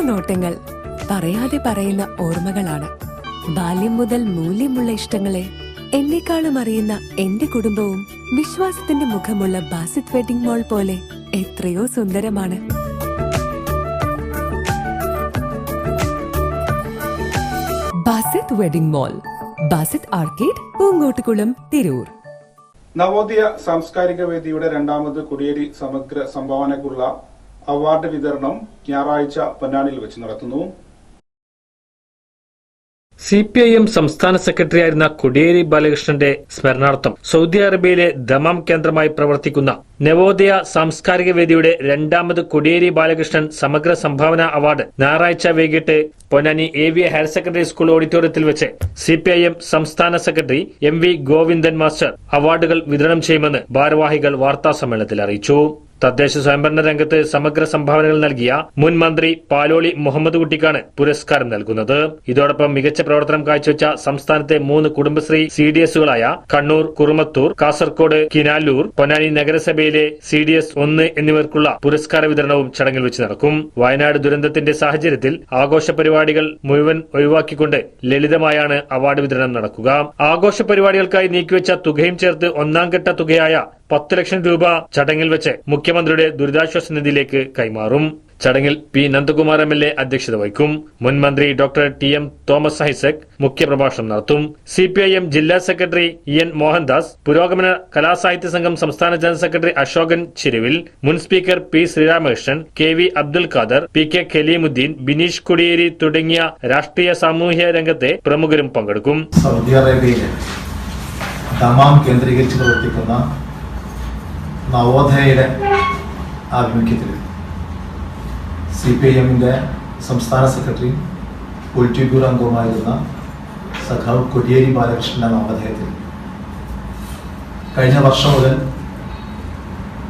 നോട്ടങ്ങൾ പറയാതെ പറയുന്ന ഓർമ്മകളാണ്. ബാല്യം മുതൽ മൂല്യമുള്ള ഇഷ്ടങ്ങളെ എന്നെക്കാളും അറിയുന്ന എന്റെ കുടുംബവും വിശ്വാസത്തിന്റെ മുഖമുള്ള ബാസിത് വെഡിംഗ് മോൾ പോലെ എത്രയോ സുന്ദരമാണ്. Basith wedding mall Basith arcade Poongottukulam Tirur. Navodaya സാംസ്കാരിക വേദിയുടെ രണ്ടാമത് കുടിയേരി സമഗ്ര സംഭാവനയ്ക്കുള്ള അവാർഡ് വിതരണം ഞായറാഴ്ച പൊന്നാനിയിൽ വെച്ച് നടത്തുന്നു. സി പി ഐ എം സംസ്ഥാന സെക്രട്ടറിയായിരുന്ന കൊടിയേരി ബാലകൃഷ്ണന്റെ സ്മരണാർത്ഥം സൗദി അറേബ്യയിലെ ദമാം കേന്ദ്രമായി പ്രവർത്തിക്കുന്ന നവോദയ സാംസ്കാരിക വേദിയുടെ രണ്ടാമത് കൊടിയേരി ബാലകൃഷ്ണൻ സമഗ്ര സംഭാവന അവാർഡ് ഞായറാഴ്ച വൈകിട്ട് Ponnani A V higher secondary school ഓഡിറ്റോറിയത്തിൽ വെച്ച് സി പി ഐ എം സംസ്ഥാന secretary M V Govindan master അവാർഡുകൾ വിതരണം ചെയ്യുമെന്ന് ഭാരവാഹികൾ വാർത്താസമ്മേളനത്തിൽ അറിയിച്ചു. തദ്ദേശ സ്വയംഭരണ രംഗത്ത് സമഗ്ര സംഭാവനകൾ നൽകിയ മുൻ മന്ത്രി പാലോളി മുഹമ്മദ് കുട്ടിക്കാണ് പുരസ്കാരം നൽകുന്നത്. ഇതോടൊപ്പം മികച്ച പ്രവർത്തനം കാഴ്ചവെച്ച സംസ്ഥാനത്തെ മൂന്ന് കുടുംബശ്രീ സി ഡി എസുകളായ കണ്ണൂർ കുറുമത്തൂർ കാസർകോട് കിനാലൂർ പൊന്നാനി നഗരസഭയിലെ സി ഡി എസ് ഒന്ന് എന്നിവർക്കുള്ള പുരസ്കാര വിതരണവും ചടങ്ങിൽ വെച്ച് നടക്കും. വയനാട് ദുരന്തത്തിന്റെ സാഹചര്യത്തിൽ ആഘോഷ പരിപാടികൾ മുഴുവൻ ഒഴിവാക്കിക്കൊണ്ട് ലളിതമായാണ് അവാർഡ് വിതരണം നടക്കുക. ആഘോഷ പരിപാടികൾക്കായി നീക്കിവെച്ച തുകയും ചേർത്ത് ഒന്നാം ഘട്ട തുകയായ പത്ത് ലക്ഷം രൂപ ചടങ്ങിൽ വെച്ച് മുഖ്യമന്ത്രിയുടെ ദുരിതാശ്വാസ നിധിയിലേക്ക് കൈമാറും. ചടങ്ങിൽ P Nandakumar M L A അധ്യക്ഷത വഹിക്കും. മുൻ മന്ത്രി doctor T M Thomas Isaac മുഖ്യപ്രഭാഷണം നടത്തും. സി പി ഐ എം ജില്ലാ secretary E N Mohandas Purogamana Kalasahitya Sangham സംസ്ഥാന ജനറൽ സെക്രട്ടറി അശോകൻ ചിരുവിൽ മുൻ speaker P Sreeramakrishnan K V Abdul Khader P K Khaleemuddin Bineesh Kodiyeri തുടങ്ങിയ രാഷ്ട്രീയ സാമൂഹ്യ രംഗത്തെ പ്രമുഖരും പങ്കെടുക്കും. സൗദി അറേബ്യയിലെ തമാം കേന്ദ്രീകരിച്ച് പ്രവർത്തിക്കുന്ന നവോദയയുടെ ആഭിമുഖ്യത്തിൽ സി പി ഐ എമ്മിന്റെ സംസ്ഥാന സെക്രട്ടറി പൊളിറ്റി ബ്യൂറോ അംഗവുമായിരുന്ന സഖാവ് കൊടിയേരി ബാലകൃഷ്ണന്റെ നാമധേയത്തിൽ. കഴിഞ്ഞ വർഷം മുതൽ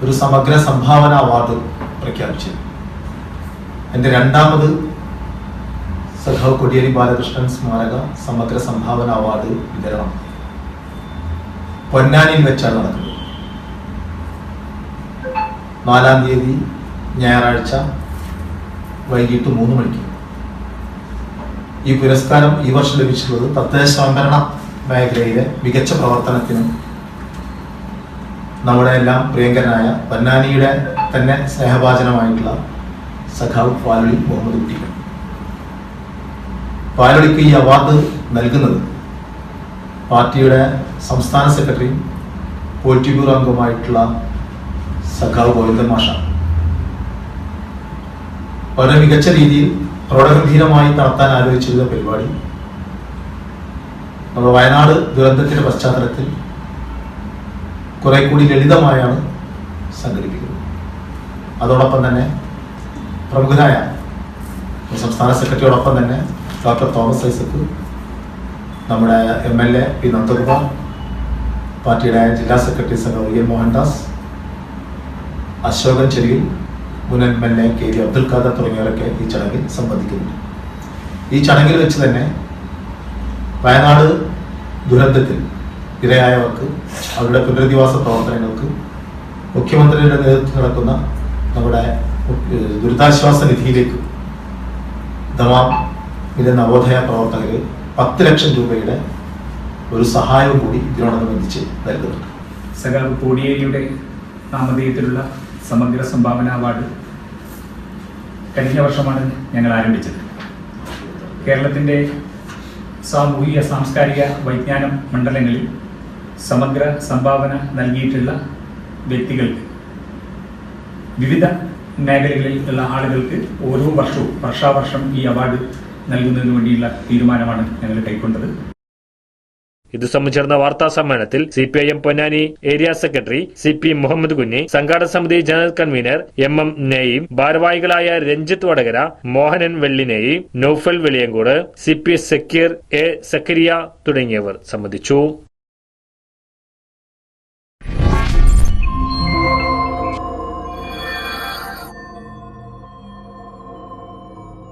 ഒരു സമഗ്ര സംഭാവന അവാർഡ് പ്രഖ്യാപിച്ചു. എന്റെ രണ്ടാമത് സഖാവ് കൊടിയേരി ബാലകൃഷ്ണൻ സ്മാരക സമഗ്ര സംഭാവന അവാർഡ് വിതരണം. പൊന്നാനിയിൽ വെച്ചാണ് നടക്കുന്നത്. നാലാം തീയതി ഞായറാഴ്ച വൈകിട്ട് മൂന്ന് മണിക്ക്. ഈ പുരസ്കാരം ഈ വർഷം ലഭിച്ചിട്ടുള്ളത് തദ്ദേശ സ്വയംഭരണ മേഖലയിലെ മികച്ച പ്രവർത്തനത്തിനും നമ്മുടെ എല്ലാം പ്രിയങ്കരനായ പൊന്നാനിയുടെ തന്നെ സ്നേഹഭാചനമായിട്ടുള്ള സഖാവ് പാലൊളി മുഹമ്മദ് കുട്ടിക്ക്. പാലൊളിക്ക് ഈ അവാർഡ് നൽകുന്നത് പാർട്ടിയുടെ സംസ്ഥാന സെക്രട്ടറിയും പോളിറ്റി ബ്യൂറോ അംഗവുമായിട്ടുള്ള സഖാവ് ഗോവിന്ദൻ മാഷാണ്. വളരെ മികച്ച രീതിയിൽ പ്രൗഢഗംഭീരമായി നടത്താൻ ആലോചിച്ചിരുന്ന പരിപാടി. നമ്മുടെ വയനാട് ദുരന്തത്തിന്റെ പശ്ചാത്തലത്തിൽ കുറെ കൂടി ലളിതമായാണ് സംഘടിപ്പിക്കുന്നത്. അതോടൊപ്പം തന്നെ പ്രമുഖനായ സംസ്ഥാന സെക്രട്ടറിയോടൊപ്പം തന്നെ ഡോക്ടർ തോമസ് ഐസക്ക് നമ്മുടെ M L A P Nandakumar പാർട്ടിയുടെ ജില്ലാ സെക്രട്ടറി സംഘം വി എൻ മോഹൻദാസ് അശോകൻ ചെറിയ മുൻ M L A K V Abdul Khader തുടങ്ങിയവരൊക്കെ ഈ ചടങ്ങിൽ സംബന്ധിക്കുന്നു ഈ ചടങ്ങിൽ വെച്ച് തന്നെ വയനാട് ദുരന്തത്തിൽ ഇരയായവർക്ക് അവരുടെ പുനരധിവാസ പ്രവർത്തനങ്ങൾക്ക് മുഖ്യമന്ത്രിയുടെ നേതൃത്വത്തിൽ നടക്കുന്ന നമ്മുടെ ദുരിതാശ്വാസ നിധിയിലേക്ക് ദമാമിലെ നവോദയ പ്രവർത്തകർ പത്ത് ലക്ഷം രൂപയുടെ ഒരു സഹായവും കൂടി ഇതിനോടനുബന്ധിച്ച് നൽകുന്നുണ്ട്. സകല കോടിയേരിയുടെ നാമധേയത്തിലുള്ള സമഗ്ര സംഭാവന അവാർഡ് കഴിഞ്ഞ വർഷമാണ് ഞങ്ങൾ ആരംഭിച്ചത്. കേരളത്തിന്റെ സാമൂഹിക സാംസ്കാരിക വൈജ്ഞാന മണ്ഡലങ്ങളിൽ സമഗ്ര സംഭാവന നൽകിയിട്ടുള്ള വ്യക്തികൾക്ക് വിവിധ മേഖലകളിൽ ഉള്ള ആളുകൾക്ക് ഓരോ വർഷവും വർഷാവർഷം ഈ അവാർഡ് നൽകുന്നതിന് വേണ്ടിയുള്ള തീരുമാനമാണ് ഞങ്ങൾ കൈക്കൊണ്ടത്. ഇത് സംബന്ധിച്ചിരുന്ന വാർത്താ സമ്മേളനത്തിൽ C P I M Ponnani area secretary C P Muhammad Kunhi സംഘാടക സമിതി ജനറൽ കൺവീനർ എം എം നെയ്യും ഭാരവാഹികളായ Ranjith Vadakara Mohanan Vellineyi Noufal Veliyankode C P Sakkeer A Zakariya തുടങ്ങിയവർ സംബന്ധിച്ചു.